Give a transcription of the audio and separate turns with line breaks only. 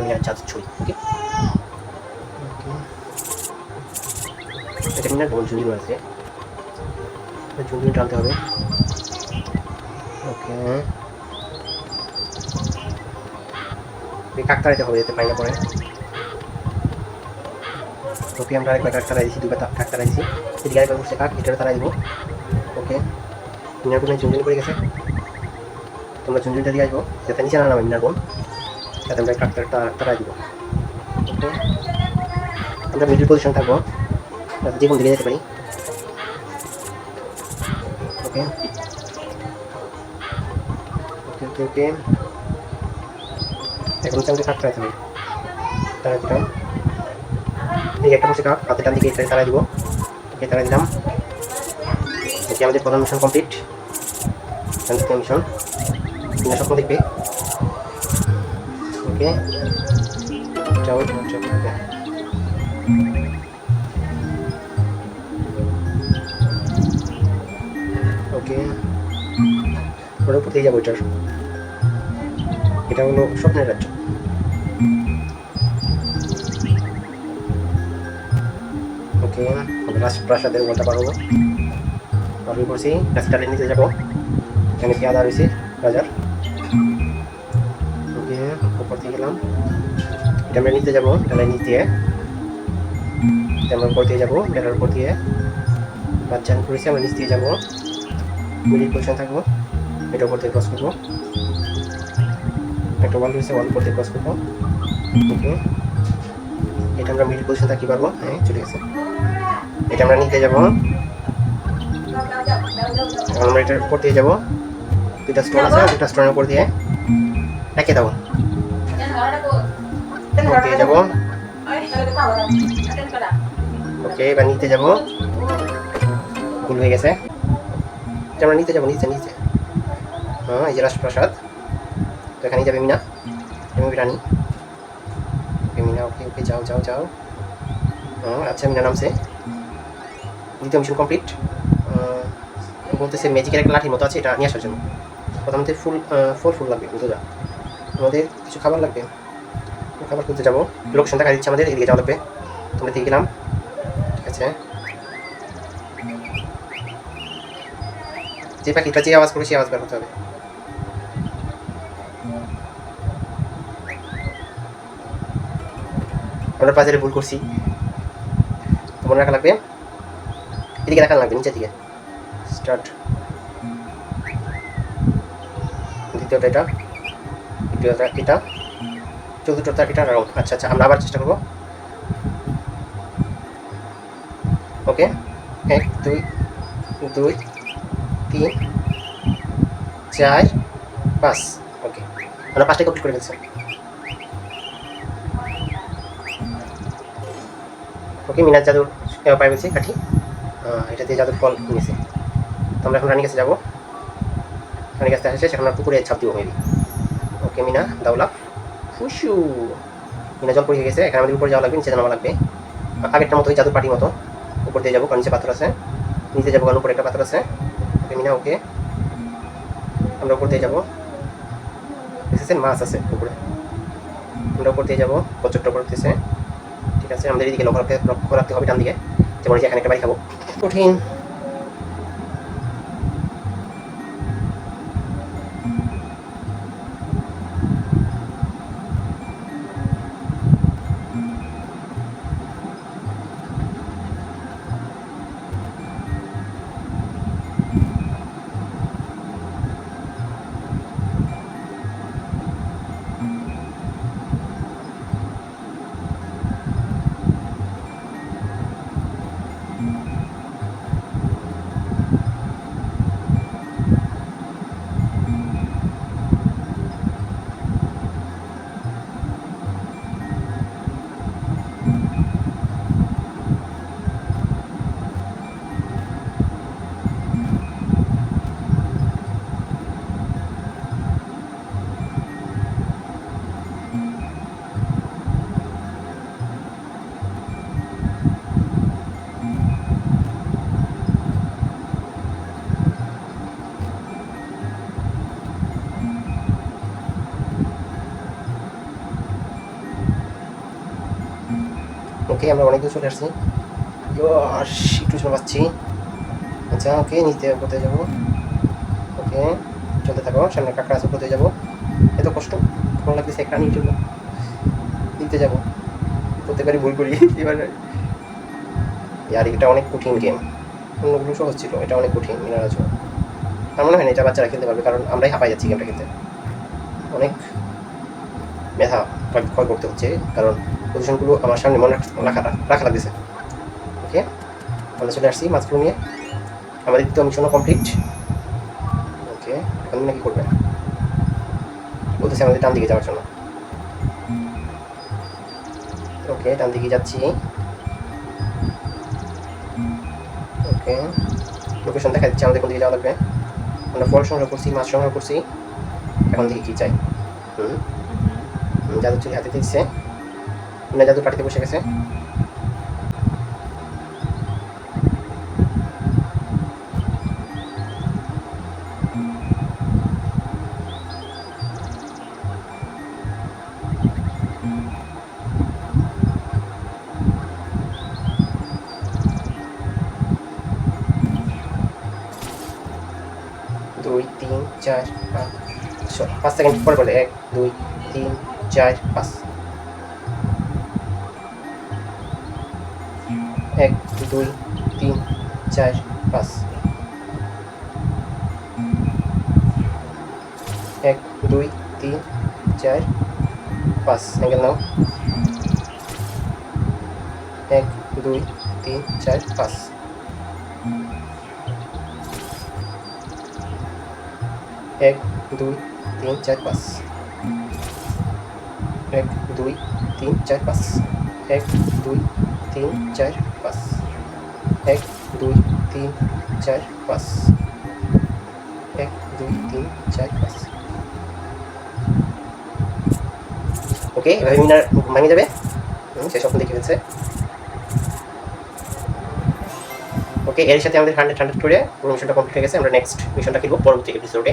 মিনার charge ছুরি ওকে এটা মিনার কেমন ঝুঁড়ি আছে। ঝুঁড়ি টানতে হবে। ওকে কাকতারাইতে হবে যাতে পাই না পরে। ওকে আমরা আরেকবার কাক তারা দিচ্ছি দুবার কাক তারা দিচ্ছি এদিকে আরেকবার বসে কাক, এটারও তারা দিব। ওকে মিনার বোন ঝুনঝুনি পড়ে গেছে। তোমরা ঝুনঝুনিটা দিয়ে আসব। যাতে নিচে না নামে মিনার বোন যাতে আমরা তারা তারা দিব। আমরা মিডিল পজিশন থাকব। যে কোন দিকে যেতে পারি। ওকে? ওকে ওকে ওকে। এখন কাক তারাইতে হবে তারা দিলাম। এই একটা বসে কাপ হাতে টান দিকে এটা তারা দিব। ওকে তারা দিলাম। এটি আমাদের প্রধান মিশন কমপ্লিট মিশন তিনটা স্বপ্ন দেখবে। ওকে? যাও ওকে। ওটার উপর দিয়ে যাব, এটার। এটা হলো স্বপ্নের রাজ্য। ওকে, আমি রাজপ্রাসাদের ওয়ালটা পারব পারব করছি রাস্তাটা নিচে যাব। এখানে আদা রয়েছে? রাজার উপর দিয়ে গেলাম এটা আমরা নিচে যাব ডালাই নিচ দিয়ে এটা আমরা উপর দিয়ে যাব ডালার উপর দিয়ে। বাচ্চা করেছি আমরা নিচ দিয়ে যাব। মিডিল পজিশন থাকব এটা উপর দিয়ে ক্রস করব। একটা ওয়াল রয়েছে ওয়াল উপর দিয়ে ক্রস করব। ওকে। এটা আমরা মিডিল পজিশন থাকি, পারব? হ্যাঁ চলে গেছে। এটা আমরা নিতে যাব। আমরা এটার উপর দিয়ে যাব। দুটা স্টোন আছে দুটা স্টোনের উপর দিয়ে। রেখে দেবো দিয়ে যাব ওকে এবার নিতে যাব ভুল হয়ে গেছে আমরা নিতে যাব নিচে নিচে হ্যাঁ এই যে রাজপ্রাসাদ তো এখানেই যাবে মিনা এবং রানী মিনা ওকে ওকে যাও যাও যাও হ্যাঁ আচ্ছা মিনা নামছে দ্বিতীয় মিশন কমপ্লিট বলতেছে ম্যাজিকের একটা লাঠির মতো আছে এটা নিয়ে আসার জন্য প্রথমত ফুল ফল ফুল লাগবে যা আমাদের কিছু খাবার লাগবে? খাবার করতে যাব। লোকসান দেখা দিচ্ছে আমাদের, এদিকে যাওয়া লাগবে। তোমরা দিয়ে গেলাম। ঠিক আছে। যে পাখিটা যে আওয়াজ করে সে আওয়াজ বের করতে হবে। আমরা বাজারে ভুল করছি। তো মনে রাখা লাগবে? এদিকে রাখা লাগবে, নিচের দিকে। স্টার্ট। দ্বিতীয়টা এটা। তৃতীয়টা এটা চতুর্থটা এটা রাউন্ড আচ্ছা আচ্ছা আমরা আবার চেষ্টা করব। ওকে, এক, দুই দুই, তিন, চার, পাঁচ। ওকে, আমরা পাঁচটা কমপ্লিট করে ফেলছি। ওকে, মিনার জাদুর পাই বলছি কাঠি। এটা দিয়ে জাদুর ফল নিয়েছে। তো আমরা এখন রানী কাছে যাব। রানী কাছে আসে সেখানে পুকুরে ছাপ দিব মেবি ওকে মিনা দাউলা ফুসু মিনা জল পড়ে গেছে, এখানে আমাদের উপরে যাওয়া লাগবে, নিচে নামা লাগবে। আগেরটার মতো ওই জাদুর পাটির মতো। উপর দিয়ে যাব, কারণ নিচে পাথর আছে। নিচে যাব, কারণ উপরে একটা পাথর আছে। ওকে, মিনা, ওকে। আমরা উপর দিয়ে যাব। দেখতেছেন, মাছ আছে উপরে। আমরা উপর দিয়ে যাব কচরটা করতেছে ঠিক আছে, আমাদের এদিকে লক্ষ্য রাখতে লক্ষ্য রাখতে হবে ডান দিকে যেমন এখানে একটা বাড়ি খাব। কঠিন। ওকে আমরা অনেক দূর চলে আসছি। একটু সময় পাচ্ছি। আচ্ছা ওকে নিচে করতে যাব। ওকে চলতে থাকো, সামনে কাঁকড়া আছে করতে যাব। এত কষ্ট ভালো লাগতেছে একটা নিয়ে জন্য দিতে যাব। প্রত্যেকবারই ভুল করি, এবার আর এটা অনেক কঠিন গেম অন্যগুলো সহজ ছিল, এটা অনেক কঠিন, মিনার আছে। আমার মনে হয় না এটা বাচ্চারা খেলতে পারবে, কারণ আমরাই হাঁপাই যাচ্ছি গেমটা খেলতে। অনেক মেধা ক্ষয় করতে হচ্ছে, কারণ পজিশনগুলো আমার সামনে মনে রাখা রাখা লাগতেছে। ওকে, আমরা চলে আসছি মাছগুলো নিয়ে। আমাদের দ্বিতীয় মিশনও কমপ্লিট ওকে, এখন নাকি করবেন বলতেছে আমাদের ডান দিকে যাওয়ার জন্য। ওকে, ডান দিকে যাচ্ছি। ওকে লোকেশন দেখা যাচ্ছে আমাদের কোন দিকে যাওয়া লাগবে। আমরা ফল সংগ্রহ করছি, মাছ সংগ্রহ করছি। এখন দিকে কি চাই। হুম জাদু চুরি হাতে দিচ্ছে না জাদু পাটিতে বসে গেছে। দুই, তিন, চার, পাঁচ পাঁচ সেকেন্ড, পরে বলে এক, দুই, তিন, চার, পাঁচ। এক, দুই, তিন, চার, পাঁচ। এক, দুই, তিন, চার, পাঁচ। অ্যাঙ্গেল নাও। এক, দুই, তিন, চার, পাঁচ। এক, দুই, তিন, চার, পাঁচ। এক, দুই, তিন, চার, পাঁচ। এক, দুই তিন, চার, পাঁচ। এক, দুই, তিন, চার, পাঁচ। এক, দুই, তিন, চার, পাঁচ। ওকে এভাবে মিনার ভাঙে যাবে সে স্বপ্ন দেখে ফেলছে। ওকে, এর সাথে আমাদের হান্ড্রেড হান্ড্রেড করে মিশনটা কমপ্লিট হয়ে গেছে। আমরা নেক্সট মিশনটা খেলব পরবর্তী এপিসোডে